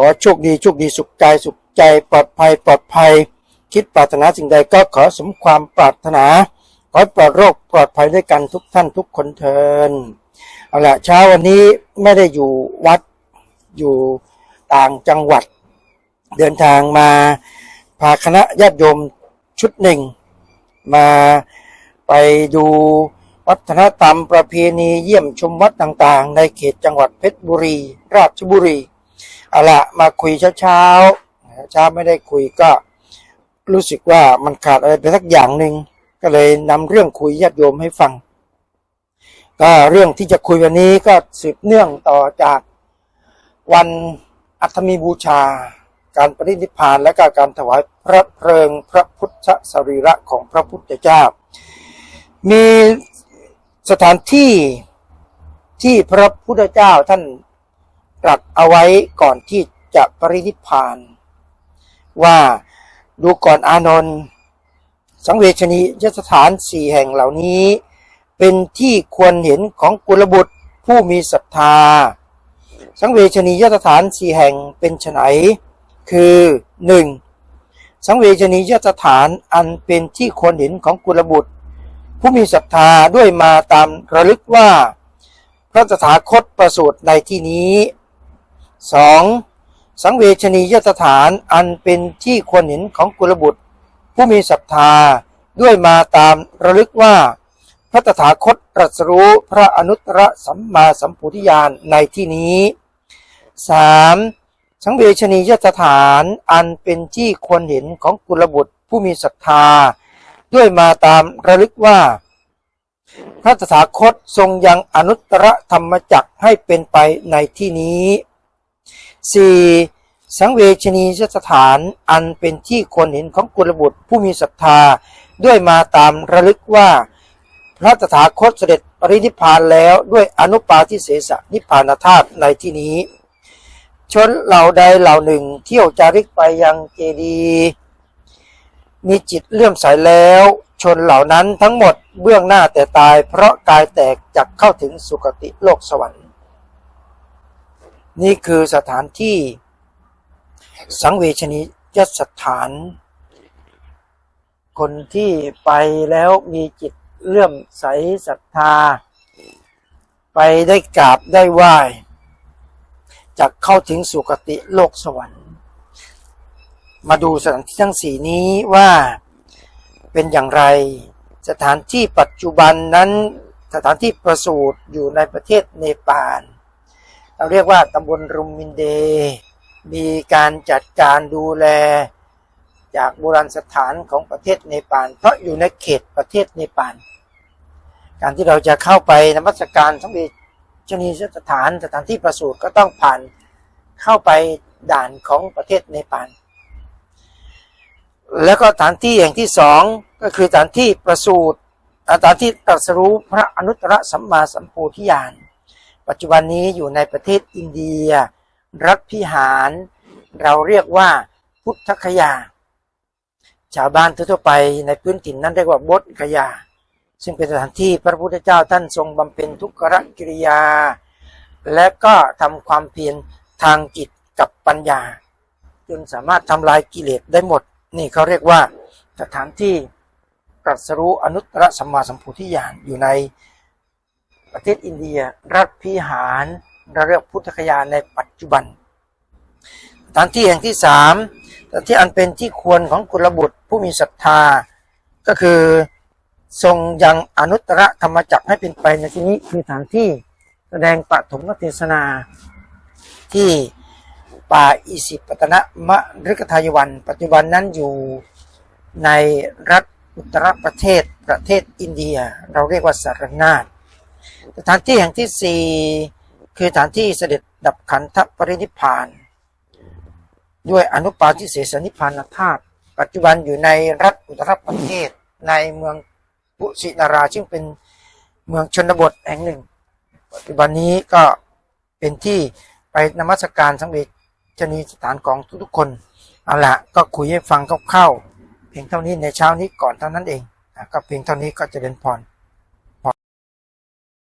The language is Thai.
ขอโชคดีโชคดีสุขกายสุขใจปลอดภัยปลอดภัย คิดปรารถนาสิ่งใดก็ขอสมความปรารถนา ขอปลอดโรคปลอดภัยด้วยกันทุกท่านทุกคนเทินเอาละเช้าวันนี้ไม่ได้อยู่วัดอยู่ต่างจังหวัด เดินทางมาพาคณะญาติโยมชุดหนึ่ง มาไปดูวัฒนธรรมประเพณีเยี่ยมชมวัดต่างๆ ในเขตจังหวัดเพชรบุรี ราชบุรี เอาละมาคุยเช้าๆเช้าไม่ได้คุยก็รู้สึกว่ามันขาดอะไรไปสักอย่างหนึ่งก็เลยนำเรื่องคุยญาติโยมให้ฟัง ก็เรื่องที่จะคุยวันนี้ก็สืบเนื่องต่อจากวันอัฐมีบูชา การปรินิพพานและก็การถวายพระเพลิงพระพุทธสรีระของพระพุทธเจ้า มีสถานที่ที่พระพุทธเจ้าท่าน ตรัสเอาไว้ก่อนที่จะปรินิพพาน ว่าดูก่อนอานนท์สังเวชนียสถานสี่แห่งเหล่านี้ เป็นที่ควรเห็นของกุลบุตรผู้มีศรัทธา สังเวชนียสถานสี่แห่งเป็นไฉนคือหนึ่งสังเวชนียสถานอันเป็นที่ควรเห็นของกุลบุตร ผู้มีศรัทธาด้วยมาตามระลึกว่า พระตถาคตประสูติในที่นี้ 2. สังเวชนียสถานอันเป็นที่ควรเห็นของกุลบุตร ผู้มีศรัทธาด้วยมาตามระลึกว่า พระตถาคตตรัสรู้พระอนุตตรสัมมาสัมพุทธิญาณในที่นี้ 3. สังเวชนียสถานอันเป็นที่ควรเห็นของกุลบุตร ผู้มีศรัทธา ด้วยมาตามระลึกว่าพระตถาคตทรงยังอนุตตรธรรมจักให้เป็นไปในที่นี้ 4. สังเวชนียสถานอันเป็นที่ควรเห็นของกุลบุตรผู้มีศรัทธาด้วยมาตามระลึกว่า พระตถาคตเสด็จปรินิพพานแล้วด้วยอนุปาทิเสสนิพพานธาตุในที่นี้ ชนเหล่าใดเหล่าหนึ่งเที่ยวจาริกไปยังเจดีมีจิตเลื่อมใสแล้ว ชนเหล่านั้นทั้งหมดเบื้องหน้าแต่ตายเพราะกายแตกจักเข้าถึงสุคติโลกสวรรค์ นี่คือสถานที่สังเวชนียสถาน คนที่ไปแล้วมีจิตเลื่อมใสศรัทธา ไปได้กราบได้ไหว้จะเข้าถึงสุคติโลกสวรรค์ มาดูสถานที่ทั้งสี่นี้ว่าเป็นอย่างไร สถานที่ปัจจุบันนั้นสถานที่ประสูติอยู่ในประเทศเนปาล เราเรียกว่าตำบลรุมมินเด มีการจัดการดูแล จากโบราณสถานของประเทศเนปาลเพราะอยู่ในเขตประเทศเนปาลการที่เราจะเข้าไปนมัสการทั้งเวชนีสถานสถานที่ประสูติก็ต้องผ่านเข้าไปด่านของประเทศเนปาลแล้วก็สถานที่แห่งที่สองก็คือสถานที่ประสูติสถานที่ตรัสรู้พระอนุตตรสัมมาสัมโพธิญาณ ปัจจุบันนี้อยู่ในประเทศอินเดีย รัฐพิหาร เราเรียกว่าพุทธคยา ชาวบ้านทั่วไปในพื้นถิ่นนั้นเรียกว่าบดกยา ซึ่งเป็นสถานที่พระพุทธเจ้าท่านทรงบำเพ็ญทุกขกิริยา และก็ทำความเพียรทางจิตกับปัญญา จนสามารถทำลายกิเลสได้หมด นี่เขาเรียกว่าสถานที่ตรัสรู้อนุตตรสัมมาสัมพุทธิญาณอยู่ใน ประเทศอินเดีย รัฐพิหารเราเรียกพุทธคยาในปัจจุบันสถานที่แห่งที่สามสถานที่อันเป็นที่ควรของกุลบุตรผู้มีศรัทธา ก็คือทรงยังอนุตตรธรรมจักให้เป็นไปในที่นี้คือสถานที่แสดงปฐมเทศนาที่ป่าอิสิปตนะมะฤกทายวัน ปัจจุบันนั้นอยู่ในรัฐอุตรประเทศประเทศอินเดีย เราเรียกว่าสารนาถ สถานที่แห่งที่สี่คือสถานที่เสด็จดับขันธปรินิพพาน ด้วยอนุปาทิเสสนิพพานธาตุปัจจุบันอยู่ในรัฐอุตรประเทศในเมืองปุสินาราซึ่งเป็นเมืองชนบทแห่งหนึ่ง ปัจจุบันนี้ก็เป็นที่ไปนมัสการสังเวชนีสถานของทุกๆคนเอาละก็คุยให้ฟังคร่าวๆเพียงเท่านี้ในเช้านี้ก่อนเท่านั้นเองก็เพียงเท่านี้ก็จะเดินพร